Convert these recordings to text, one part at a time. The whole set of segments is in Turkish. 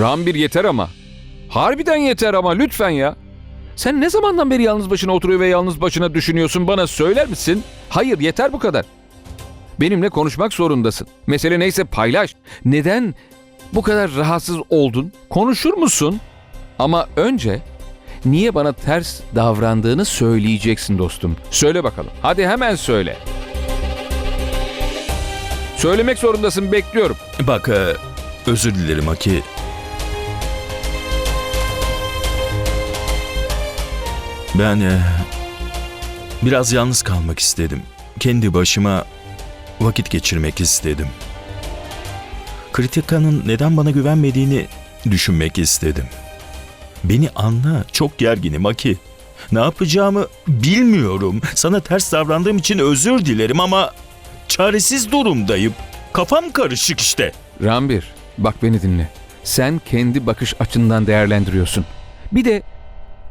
Rambir yeter ama. Harbiden yeter ama lütfen ya. Sen ne zamandan beri yalnız başına oturuyor ve yalnız başına düşünüyorsun bana söyler misin? Hayır yeter bu kadar. Benimle konuşmak zorundasın. Mesele neyse paylaş. Neden bu kadar rahatsız oldun? Konuşur musun? Ama önce niye bana ters davrandığını söyleyeceksin dostum. Söyle bakalım. Hadi hemen söyle. Söylemek zorundasın bekliyorum. Bak e, özür dilerim Aki. Ben e, biraz yalnız kalmak istedim. Kendi başıma vakit geçirmek istedim. Kritika'nın neden bana güvenmediğini düşünmek istedim. Beni anla, çok gerginim Aki. Ne yapacağımı bilmiyorum. Sana ters davrandığım için özür dilerim ama çaresiz durumdayım. Kafam karışık işte. Rambir, bak beni dinle. Sen kendi bakış açından değerlendiriyorsun. Bir de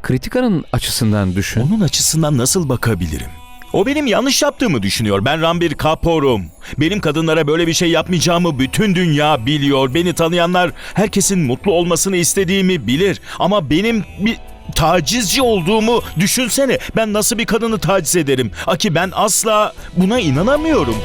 kritikanın açısından düşün. Onun açısından nasıl bakabilirim? O benim yanlış yaptığımı düşünüyor. Ben Rambir Kapor'um. Benim kadınlara böyle bir şey yapmayacağımı bütün dünya biliyor. Beni tanıyanlar herkesin mutlu olmasını istediğimi bilir. Ama benim bir tacizci olduğumu düşünsene. Ben nasıl bir kadını taciz ederim? Aki ben asla buna inanamıyorum.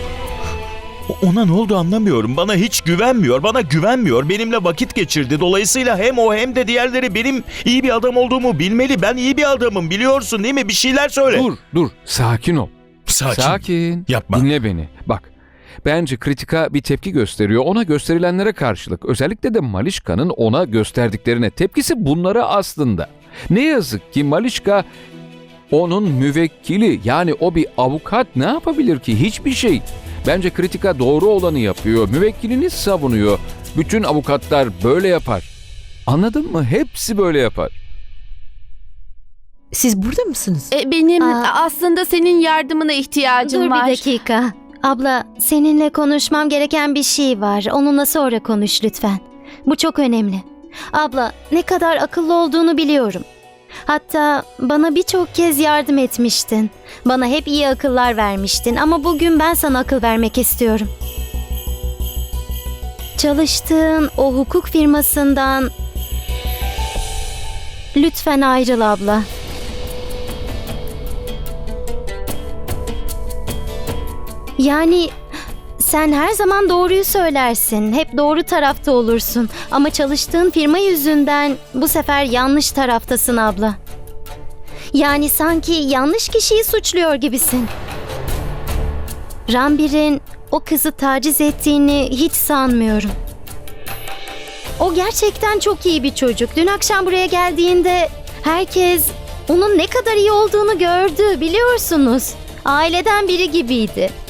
Ona ne oldu anlamıyorum. Bana hiç güvenmiyor. Bana güvenmiyor. Benimle vakit geçirdi. Dolayısıyla hem o hem de diğerleri benim iyi bir adam olduğumu bilmeli. Ben iyi bir adamım biliyorsun değil mi? Bir şeyler söyle. Dur, dur. Sakin ol. Sakin. Sakin. Yapma. Dinle beni. Bak. Bence kritika bir tepki gösteriyor. Ona gösterilenlere karşılık. Özellikle de Malişka'nın ona gösterdiklerine. Tepkisi bunlara aslında. Ne yazık ki Malişka onun müvekkili yani o bir avukat ne yapabilir ki? Hiçbir şey. Bence kritika doğru olanı yapıyor. Müvekkilini savunuyor. Bütün avukatlar böyle yapar. Anladın mı? Hepsi böyle yapar. Siz burada mısınız? E, benim Aa. aslında senin yardımına ihtiyacım Dur var. bir dakika. Abla, seninle konuşmam gereken bir şey var. Onunla sonra konuş lütfen. Bu çok önemli. Abla, ne kadar akıllı olduğunu biliyorum. Hatta bana birçok kez yardım etmiştin. Bana hep iyi akıllar vermiştin ama bugün ben sana akıl vermek istiyorum. Çalıştığın o hukuk firmasından lütfen ayrıl abla. Yani sen her zaman doğruyu söylersin. Hep doğru tarafta olursun. Ama çalıştığın firma yüzünden bu sefer yanlış taraftasın abla. Yani sanki yanlış kişiyi suçluyor gibisin. Rambir'in o kızı taciz ettiğini hiç sanmıyorum. O gerçekten çok iyi bir çocuk. Dün akşam buraya geldiğinde herkes onun ne kadar iyi olduğunu gördü biliyorsunuz. Aileden biri gibiydi.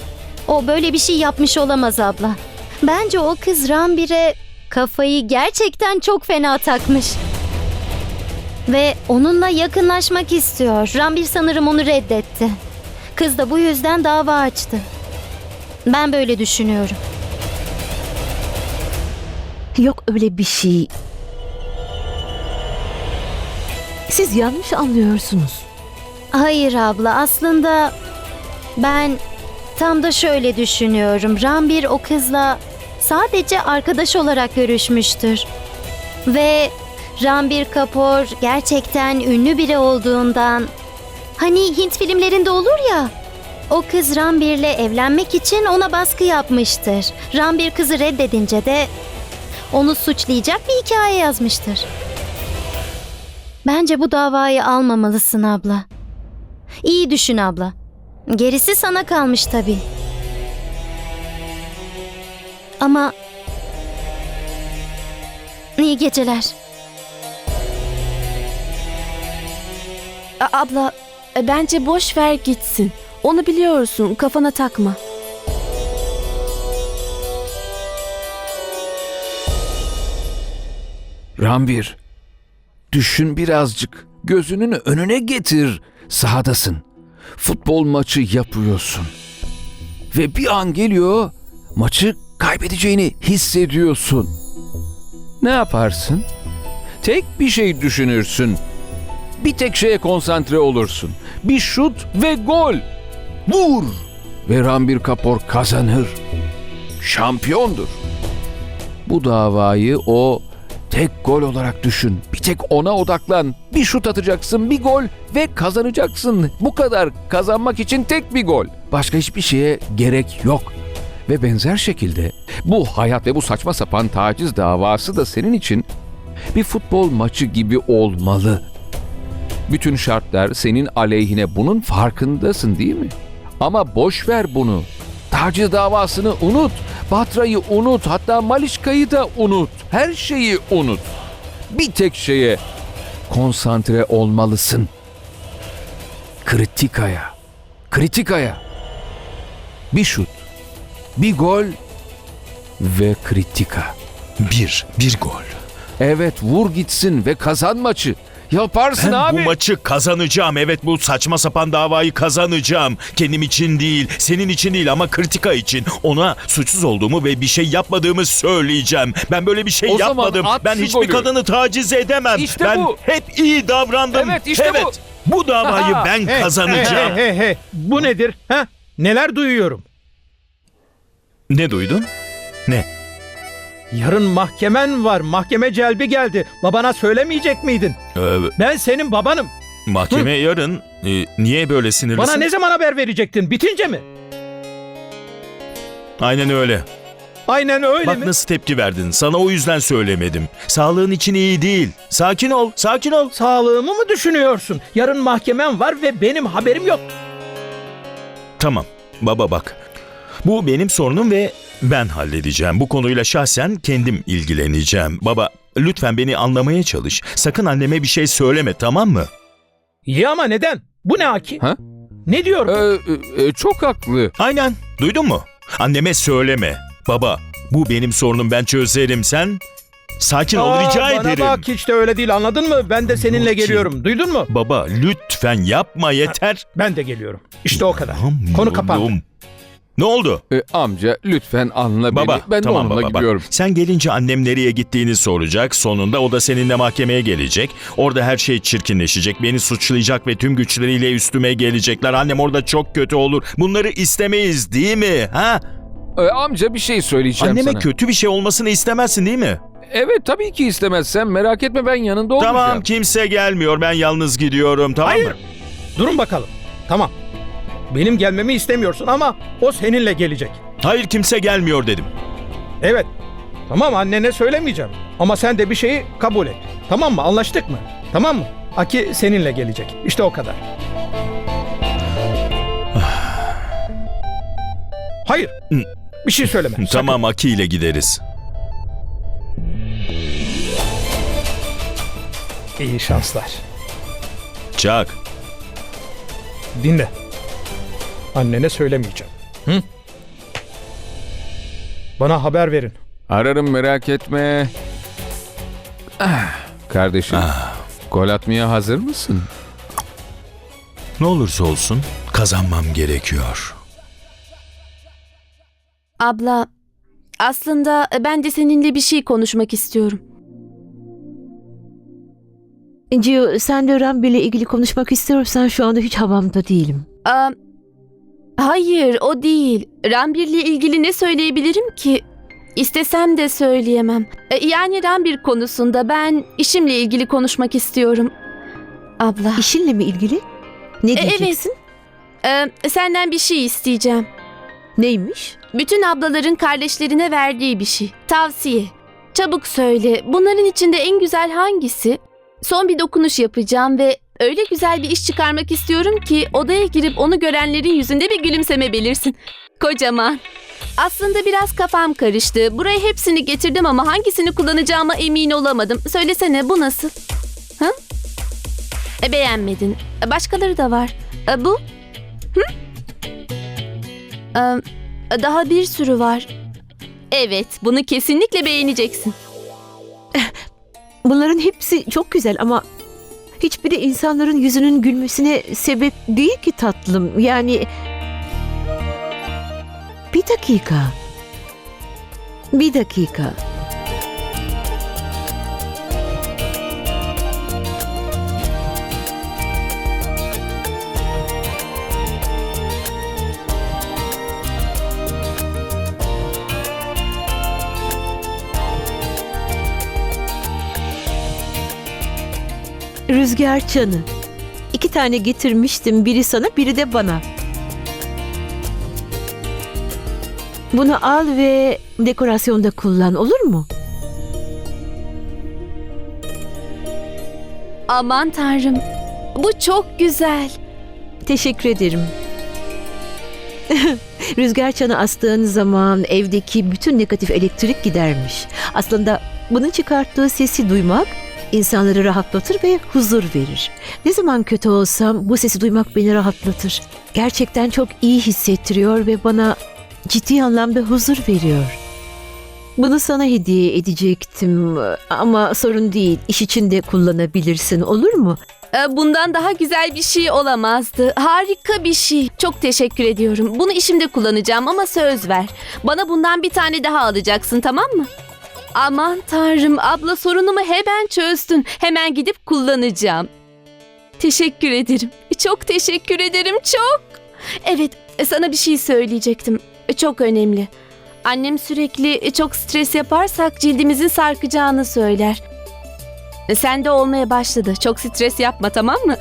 O böyle bir şey yapmış olamaz abla. Bence o kız Rambir'e kafayı gerçekten çok fena takmış. Ve onunla yakınlaşmak istiyor. Rambir sanırım onu reddetti. Kız da bu yüzden dava açtı. Ben böyle düşünüyorum. Yok öyle bir şey. Siz yanlış anlıyorsunuz. Hayır abla aslında ben tam da şöyle düşünüyorum. Rambir o kızla sadece arkadaş olarak görüşmüştür. Ve Rambir Kapoor gerçekten ünlü biri olduğundan hani Hint filmlerinde olur ya o kız Rambir'le evlenmek için ona baskı yapmıştır. Rambir kızı reddedince de onu suçlayacak bir hikaye yazmıştır. Bence bu davayı almamalısın abla. İyi düşün abla. Gerisi sana kalmış tabii. Ama iyi geceler. A- abla e, bence boş ver gitsin. Onu biliyorsun kafana takma. Rambir, düşün birazcık. Gözünün önüne getir. Sahadasın. Futbol maçı yapıyorsun. Ve bir an geliyor, maçı kaybedeceğini hissediyorsun. Ne yaparsın? Tek bir şey düşünürsün. Bir tek şeye konsantre olursun. Bir şut ve gol. Vur! Ve Rambir Kapor kazanır. Şampiyondur. Bu davayı o tek gol olarak düşün. Bir tek ona odaklan. Bir şut atacaksın, bir gol ve kazanacaksın. Bu kadar. Kazanmak için tek bir gol. Başka hiçbir şeye gerek yok. Ve benzer şekilde bu hayat ve bu saçma sapan taciz davası da senin için bir futbol maçı gibi olmalı. Bütün şartlar senin aleyhine bunun farkındasın değil mi? Ama boş ver bunu. Taciz davasını unut. Batra'yı unut. Hatta Malişka'yı da unut. Her şeyi unut. Bir tek şeye konsantre olmalısın. Kritikaya. Kritikaya. Bir şut. Bir gol ve kritika. Bir, bir gol. Evet vur gitsin ve kazan maçı. Yaparsın Ben abi. bu maçı kazanacağım. Evet bu saçma sapan davayı kazanacağım. Kendim için değil, senin için değil ama kritika için. Ona suçsuz olduğumu ve bir şey yapmadığımı söyleyeceğim. Ben böyle bir şey O zaman yapmadım. at Ben şu hiçbir golü. kadını taciz edemem. İşte ben bu. hep iyi davrandım. Evet, işte bu. bu. davayı Aha. ben Hey, kazanacağım. Hey, hey, hey, hey. Bu nedir? Ha? Neler duyuyorum? Ne duydun? Ne? Yarın mahkemen var. Mahkeme celbi geldi. Babana söylemeyecek miydin? Ee, Ben senin babanım. mahkeme yarın. Ee, niye böyle sinirlisin? Bana ne zaman haber verecektin? Bitince mi? Aynen öyle. Aynen öyle Bak mi? nasıl tepki verdin. Sana o yüzden söylemedim. Sağlığın için iyi değil. Sakin ol, sakin ol. Sağlığımı mı düşünüyorsun? Yarın mahkemem var ve benim haberim yok. Tamam. Baba bak. Bu benim sorunum ve ben halledeceğim. Bu konuyla şahsen kendim ilgileneceğim. Baba lütfen beni anlamaya çalış. Sakın anneme bir şey söyleme tamam mı? İyi ama neden? Bu ne Aki? Ha? Ne diyor? Ee, e, çok haklı. Aynen. Duydun mu? Anneme söyleme. Baba bu benim sorunum ben çözerim sen. Sakin ol Aa, rica bana ederim. bak hiç de öyle değil anladın mı? Ben de seninle Yok ki. geliyorum. Duydun mu? Baba lütfen yapma yeter. Ben de geliyorum. İşte o kadar. Konu kapandı. Ne oldu? Ee, amca lütfen anla Baba beni. Ben tamam de onunla baba bak. gidiyorum. Sen gelince annem nereye gittiğini soracak. Sonunda o da seninle mahkemeye gelecek. Orada her şey çirkinleşecek. Beni suçlayacak ve tüm güçleriyle üstüme gelecekler. Annem orada çok kötü olur. Bunları istemeyiz değil mi? Ha? Ee, amca bir şey söyleyeceğim Anneme sana. kötü bir şey olmasını istemezsin değil mi? Evet tabii ki istemezsen merak etme ben yanında olacağım. Tamam kimse gelmiyor. Ben yalnız gidiyorum tamam Hayır. mı? Durun bakalım. Tamam. Benim gelmemi istemiyorsun ama o seninle gelecek. Hayır kimse gelmiyor dedim. Evet. Tamam annene söylemeyeceğim. Ama sen de bir şeyi kabul et. Tamam mı? Anlaştık mı? Tamam mı? Aki seninle gelecek. İşte o kadar. Hayır. Bir şey söyleme. sakın. Tamam Aki ile gideriz. İyi şanslar. Çak. Dinle. Annene söylemeyeceğim. Hı? Bana haber verin. Ararım merak etme. Ah, kardeşim Ah. gol atmaya hazır mısın? Ne olursa olsun kazanmam gerekiyor. Abla, aslında ben de seninle bir şey konuşmak istiyorum. Gio sen de Rambi ile ilgili konuşmak istiyorsan şu anda hiç havamda değilim. Aa, hayır, o değil. Rambir'le ilgili ne söyleyebilirim ki? İstesem de söyleyemem. E, yani Rambir konusunda ben işimle ilgili konuşmak istiyorum. Abla. İşinle mi ilgili? Ne E, diyeceksin? evet. E, senden bir şey isteyeceğim. Neymiş? Bütün ablaların kardeşlerine verdiği bir şey. Tavsiye. Çabuk söyle. Bunların içinde en güzel hangisi? Son bir dokunuş yapacağım ve öyle güzel bir iş çıkarmak istiyorum ki odaya girip onu görenlerin yüzünde bir gülümseme belirsin. Kocaman. Aslında biraz kafam karıştı. Buraya hepsini getirdim ama hangisini kullanacağıma emin olamadım. Söylesene bu nasıl? Ha? E, beğenmedin. E, başkaları da var. E, bu? Hı? E, daha bir sürü var. Evet, bunu kesinlikle beğeneceksin. Bunların hepsi çok güzel ama hiçbiri insanların yüzünün gülmesine sebep değil ki tatlım. Yani bir dakika. Bir dakika. Rüzgar çanı. İki tane getirmiştim. Biri sana, biri de bana. Bunu al ve dekorasyonda kullan olur mu? Aman tanrım. Bu çok güzel. Teşekkür ederim. Rüzgar çanı astığın zaman evdeki bütün negatif elektrik gidermiş. Aslında bunun çıkarttığı sesi duymak insanları rahatlatır ve huzur verir. Ne zaman kötü olsam bu sesi duymak beni rahatlatır. Gerçekten çok iyi hissettiriyor ve bana ciddi anlamda huzur veriyor. Bunu sana hediye edecektim ama sorun değil. İş için de kullanabilirsin olur mu? Ee, Bundan daha güzel bir şey olamazdı. Harika bir şey. Çok teşekkür ediyorum. Bunu işimde kullanacağım ama söz ver. Bana bundan bir tane daha alacaksın tamam mı? Aman tanrım abla sorunumu hemen çözdün. Hemen gidip kullanacağım. Teşekkür ederim. Çok teşekkür ederim çok. Evet sana bir şey söyleyecektim. Çok önemli. Annem sürekli çok stres yaparsak cildimizin sarkacağını söyler. Sen de olmaya başladı. Çok stres yapma tamam mı?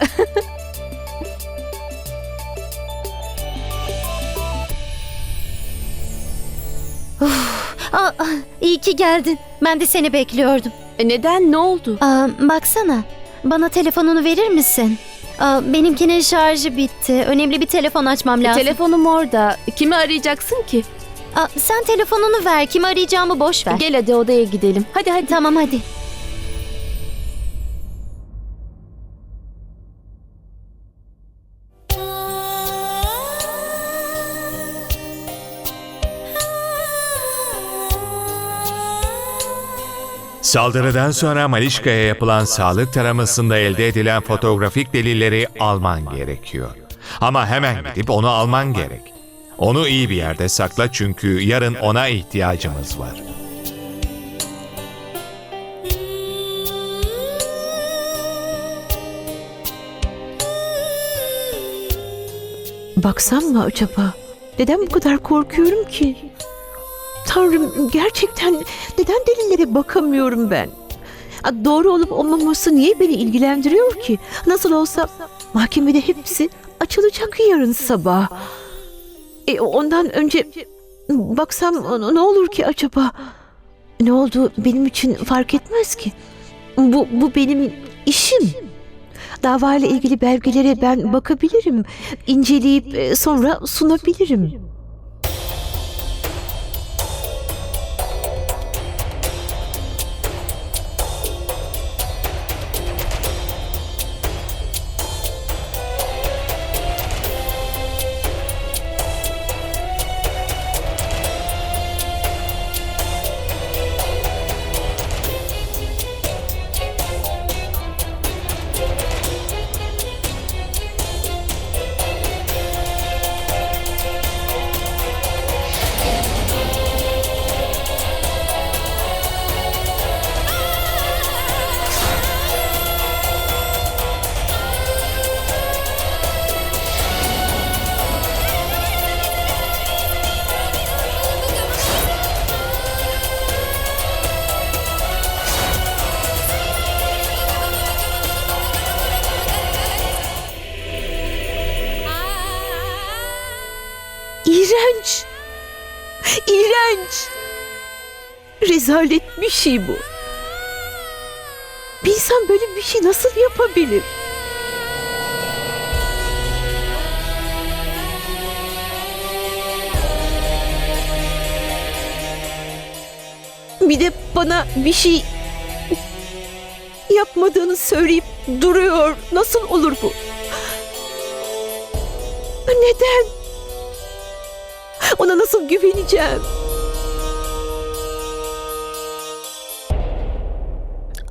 Aa, iyi ki geldin. Ben de seni bekliyordum. E, Neden? Ne oldu? Aa, baksana. Bana telefonunu verir misin? Aa, benimkinin şarjı bitti. Önemli bir telefon açmam E, lazım. Telefonum orada. Kimi arayacaksın ki? Aa, sen telefonunu ver. Kimi arayacağımı boş ver. Gel hadi odaya gidelim. Hadi hadi. Tamam hadi. Saldırıdan sonra Malişka'ya yapılan sağlık taramasında elde edilen fotoğrafik delilleri alman gerekiyor. Ama hemen gidip onu alman gerek. Onu iyi bir yerde sakla çünkü yarın ona ihtiyacımız var. Baksam mı acaba? Neden bu kadar korkuyorum ki? Tanrım gerçekten neden delillere bakamıyorum ben? Doğru olup olmaması niye beni ilgilendiriyor ki? Nasıl olsa mahkemede hepsi açılacak yarın sabah. E, ondan önce baksam ne olur ki acaba? Ne oldu benim için fark etmez ki. Bu, bu benim işim. Davayla ilgili belgelere ben bakabilirim. inceleyip e, sonra sunabilirim. Şey bu. Bir insan böyle bir şey nasıl yapabilir? Bir de bana bir şey yapmadığını söyleyip duruyor. Nasıl olur bu? Neden? Ona nasıl güveneceğim?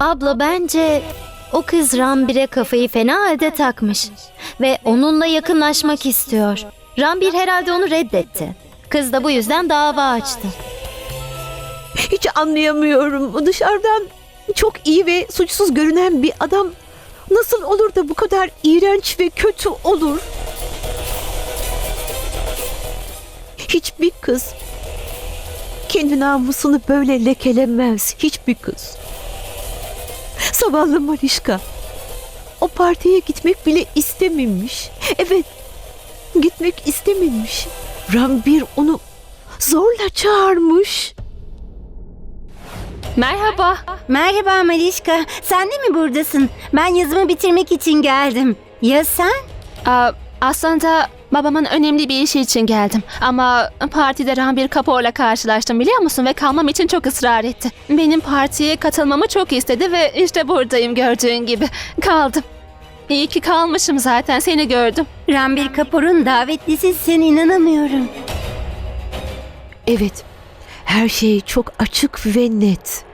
Abla bence o kız Rambir'e kafayı fena halde takmış. Ve onunla yakınlaşmak istiyor. Rambir herhalde onu reddetti. Kız da bu yüzden dava açtı. Hiç anlayamıyorum. Dışarıdan çok iyi ve suçsuz görünen bir adam nasıl olur da bu kadar iğrenç ve kötü olur? Hiçbir kız kendi namusunu böyle lekelemez. Hiçbir kız. Zavallı Malişka. o partiye gitmek bile istememiş. Evet, gitmek istememiş. Rambir onu zorla çağırmış. Merhaba. Merhaba Malişka. Sen de mi buradasın? Ben yazımı bitirmek için geldim. Ya sen? Aa, aslında babamın önemli bir işi için geldim. Ama partide Ranbir Kapoor'la karşılaştım biliyor musun? Ve kalmam için çok ısrar etti. Benim partiye katılmamı çok istedi ve işte buradayım gördüğün gibi. Kaldım. İyi ki kalmışım zaten seni gördüm. Rambir Kapoor'un davetlisisin inanamıyorum. Evet, her şey çok açık ve net.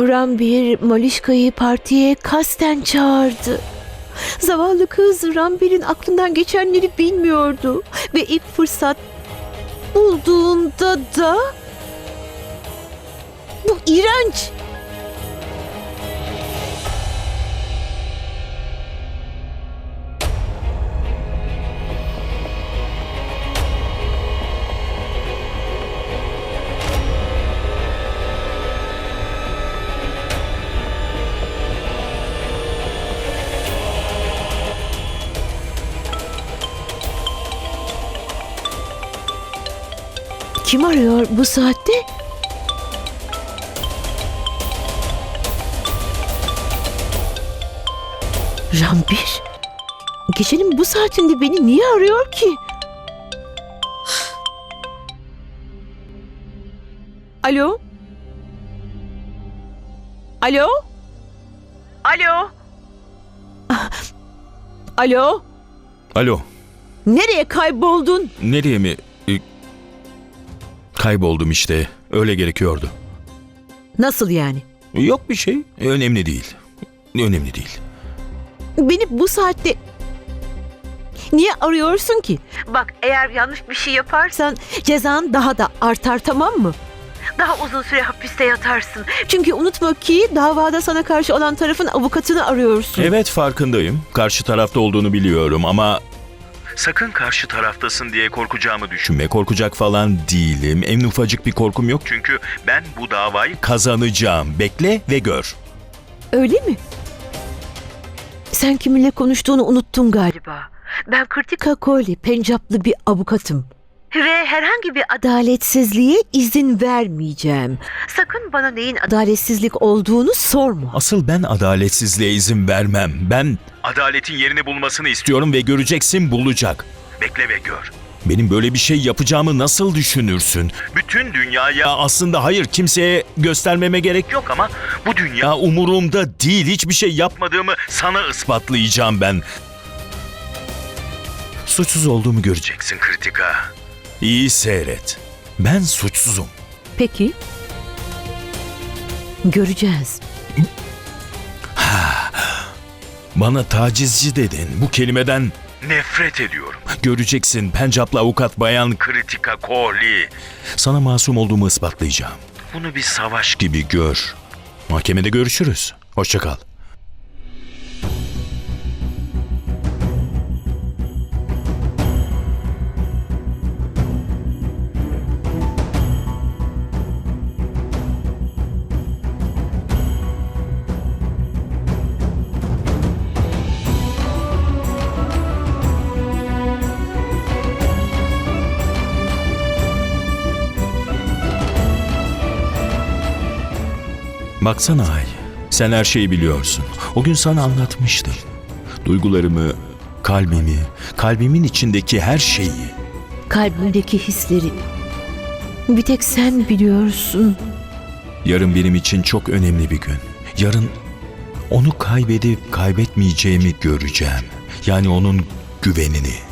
Rambir Malişka'yı partiye kasten çağırdı. Zavallı kız Rambir'in aklından geçenleri bilmiyordu. Ve ilk fırsat bulduğunda da... Bu iğrenç. Kim arıyor bu saatte? Rambir. Gecenin bu saatinde beni niye arıyor ki? Alo? Alo? Alo? Alo? Alo, Nereye kayboldun? nereye mi? E, Kayboldum işte. Öyle gerekiyordu. Nasıl yani? Yok bir şey. Önemli değil. Önemli değil. Beni bu saatte niye arıyorsun ki? Bak eğer yanlış bir şey yaparsan cezan daha da artar tamam mı? Daha uzun süre hapiste yatarsın. Çünkü unutma ki davada sana karşı olan tarafın avukatını arıyorsun. Evet farkındayım. Karşı tarafta olduğunu biliyorum ama... Sakın karşı taraftasın diye korkacağımı düşünme. Korkacak falan değilim. En ufacık bir korkum yok çünkü ben bu davayı kazanacağım. Bekle ve gör. Öyle mi? Sen kiminle konuştuğunu unuttun galiba. Ben Kritika Kohli, Pencaplı bir avukatım. Ve herhangi bir adaletsizliğe izin vermeyeceğim. Sakın bana neyin adaletsizlik olduğunu sorma. Asıl ben adaletsizliğe izin vermem. Ben adaletin yerini bulmasını istiyorum ve göreceksin bulacak. Bekle ve gör. Benim böyle bir şey yapacağımı nasıl düşünürsün? Bütün dünyaya aslında hayır kimseye göstermeme gerek yok ama bu dünya umurumda değil. Hiçbir şey yapmadığımı sana ispatlayacağım ben. Suçsuz olduğumu göreceksin kritika. İyi seyret. Ben suçsuzum. Peki. Göreceğiz. Bana tacizci dedin. Bu kelimeden nefret ediyorum. Göreceksin Pencaplı avukat bayan Kritika Kohli. Sana masum olduğumu ispatlayacağım. Bunu bir savaş gibi gör. Mahkemede görüşürüz. Hoşça kal. Baksana Ay. Sen her şeyi biliyorsun. O gün sana anlatmıştım. Duygularımı, kalbimi, kalbimin içindeki her şeyi. Kalbimdeki hisleri. Bir tek sen biliyorsun. Yarın benim için çok önemli bir gün. Yarın onu kaybedip kaybetmeyeceğimi göreceğim. Yani onun güvenini.